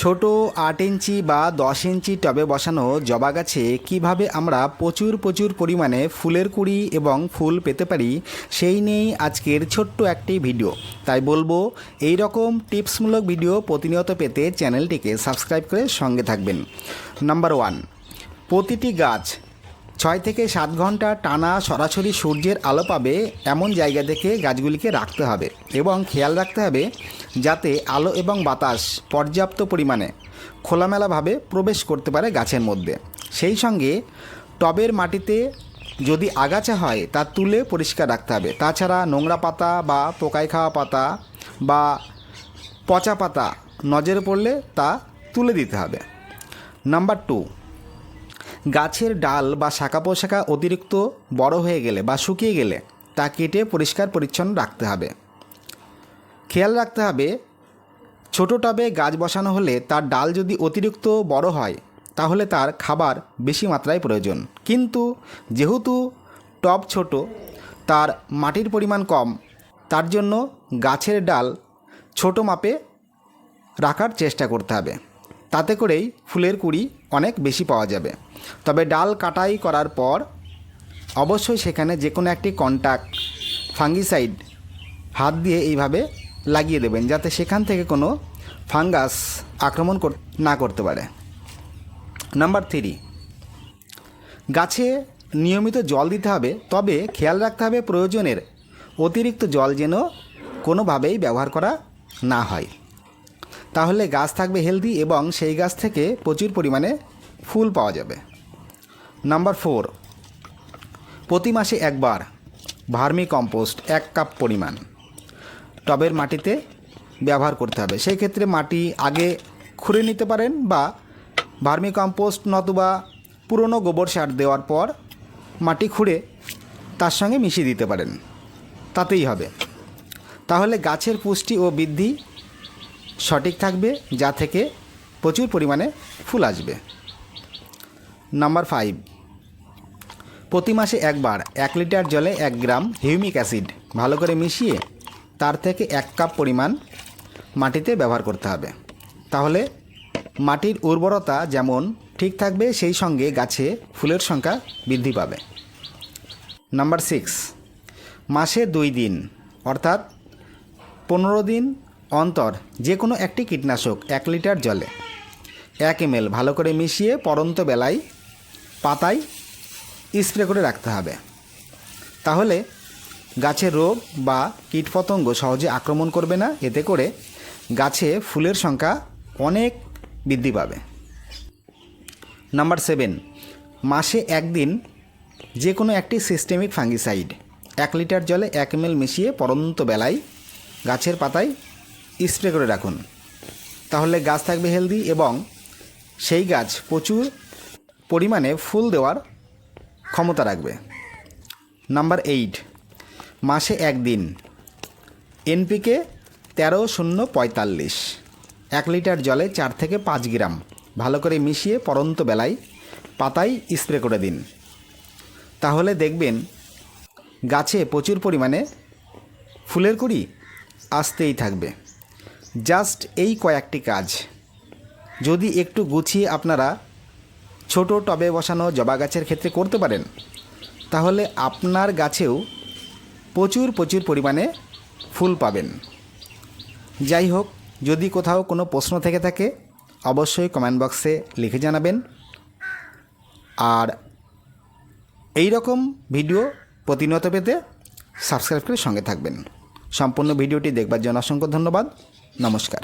ছোট আট ইঞ্চি বা দশ ইঞ্চি টবে বসানো জবা গাছে কীভাবে আমরা প্রচুর প্রচুর পরিমাণে ফুলের কুড়ি এবং ফুল পেতে পারি, সেই নিয়েই আজকের ছোট্ট একটি ভিডিও। তাই বলব, এই রকম টিপসমূলক ভিডিও প্রতিনিয়ত পেতে চ্যানেলটিকে সাবস্ক্রাইব করে সঙ্গে থাকবেন। নাম্বার ওয়ান, প্রতিটি গাছ ছয় থেকে সাত ঘণ্টা টানা সরাসরি সূর্যের আলো পাবে এমন জায়গা থেকে গাছগুলিকে রাখতে হবে এবং খেয়াল রাখতে হবে যাতে আলো এবং বাতাস পর্যাপ্ত পরিমাণে খোলামেলাভাবে প্রবেশ করতে পারে গাছের মধ্যে। সেই সঙ্গে টবের মাটিতে যদি আগাছা হয়, তা তুলে পরিষ্কার রাখতে হবে। তাছাড়া নোংরা পাতা বা পোকায় খাওয়া পাতা বা পচা পাতা নজরে পড়লে তা তুলে দিতে হবে। নাম্বার টু, গাছের ডাল বা শাখা পোশাখা অতিরিক্ত বড় হয়ে গেলে বা শুকিয়ে গেলে তা কেটে পরিষ্কার পরিচ্ছন্ন রাখতে হবে। খেয়াল রাখতে হবে, ছোট টবে গাছ বসানো হলে তার ডাল যদি অতিরিক্ত বড় হয়, তাহলে তার খাবার বেশি মাত্রায় প্রয়োজন। কিন্তু যেহেতু টব ছোট, তার মাটির পরিমাণ কম, তার জন্য গাছের ডাল ছোট মাপে রাখার চেষ্টা করতে হবে। তাতে করেই ফুলের কুড়ি অনেক বেশি পাওয়া যাবে। তবে ডাল কাটাই করার পর অবশ্যই সেখানে যে কোনো একটি কন্ট্যাক্ট ফাঙ্গিসাইড হাত দিয়ে এইভাবে লাগিয়ে দেবেন যাতে সেখান থেকে কোনো ফাঙ্গাস আক্রমণ কর- না করতে পারে। নাম্বার থ্রি, গাছে নিয়মিত জল দিতে হবে, তবে খেয়াল রাখতে হবে প্রয়োজনের অতিরিক্ত জল যেন কোনোভাবেই ব্যবহার করা না হয়। তাহলে গাছ থাকবে হেলদি এবং সেই গাছ থেকে প্রচুর পরিমাণে ফুল পাওয়া যাবে। নাম্বার ফোর, প্রতি মাসে একবার ভার্মি কম্পোস্ট এক কাপ পরিমাণ। টবের মাটিতে ব্যবহার করতে হবে। সেই ক্ষেত্রে মাটি আগে খুঁড়ে নিতে পারেন বা ভার্মি কম্পোস্ট নতুবা পুরনো গোবর সার দেওয়ার পর মাটি খুঁড়ে তার সঙ্গে মিশিয়ে দিতে পারেন। তাতেই হবে। তাহলে গাছের পুষ্টি ও বৃদ্ধি সঠিক থাকবে, যা থেকে প্রচুর পরিমাণে ফুল আসবে। Number five. প্রতি মাসে একবার এক লিটার জলে এক গ্রাম হিউমিক অ্যাসিড ভালো করে মিশিয়ে তার থেকে এক কাপ পরিমাণ মাটিতে ব্যবহার করতে হবে। তাহলে মাটির উর্বরতা যেমন ঠিক থাকবে, সেই সঙ্গে গাছে ফুলের সংখ্যা বৃদ্ধি পাবে। নাম্বার সিক্স, মাসে দুই দিন, অর্থাৎ পনেরো দিন অন্তর যে কোনো একটি কীটনাশক এক লিটার জলে এক এম ভালো করে মিশিয়ে পরন্ত বেলায় পাতায় স্প্রে করে রাখতে হবে। তাহলে গাছের রোগ বা কীটপতঙ্গ সহজে আক্রমণ করবে না, এতে করে গাছে ফুলের সংখ্যা অনেক বৃদ্ধি পাবে। নাম্বার সেভেন, মাসে একদিন যে কোনো একটি সিস্টেমিক ফাঙ্গিসাইড, এক লিটার জলে এক এম মিশিয়ে পরন্ত বেলায় গাছের পাতায় স্প্রে করে রাখুন। তাহলে গাছ থাকবে হেলদি এবং সেই গাছ প্রচুর পরিমাণে ফুল দেওয়ার ক্ষমতা রাখবে। নাম্বার এইট মাসে একদিন। এনপিকে তেরো শূন্য পঁয়তাল্লিশ। এক লিটার জলে চার থেকে পাঁচ গ্রাম ভালো করে মিশিয়ে পরন্ত বেলায় পাতায় স্প্রে করে দিন। তাহলে দেখবেন গাছে প্রচুর পরিমাণে ফুলের কুড়ি আসতেই থাকবে। জাস্ট এই কয়েকটি কাজ। যদি একটু গুছিয়ে আপনারা ছোট টবে বসানো জবা গাছের ক্ষেত্রে করতে পারেন, তাহলে আপনার গাছেও প্রচুর প্রচুর পরিমাণে ফুল পাবেন। যাই হোক যদি কোথাও কোনো প্রশ্ন থেকে থাকে, অবশ্যই কমেন্ট বক্সে লিখে জানাবেন। আর এই রকম ভিডিও প্রতিনিয়ত পেতে সাবস্ক্রাইব করে সঙ্গে থাকবেন। সম্পূর্ণ ভিডিওটি দেখবার জন্য অসংখ্য ধন্যবাদ। নমস্কার।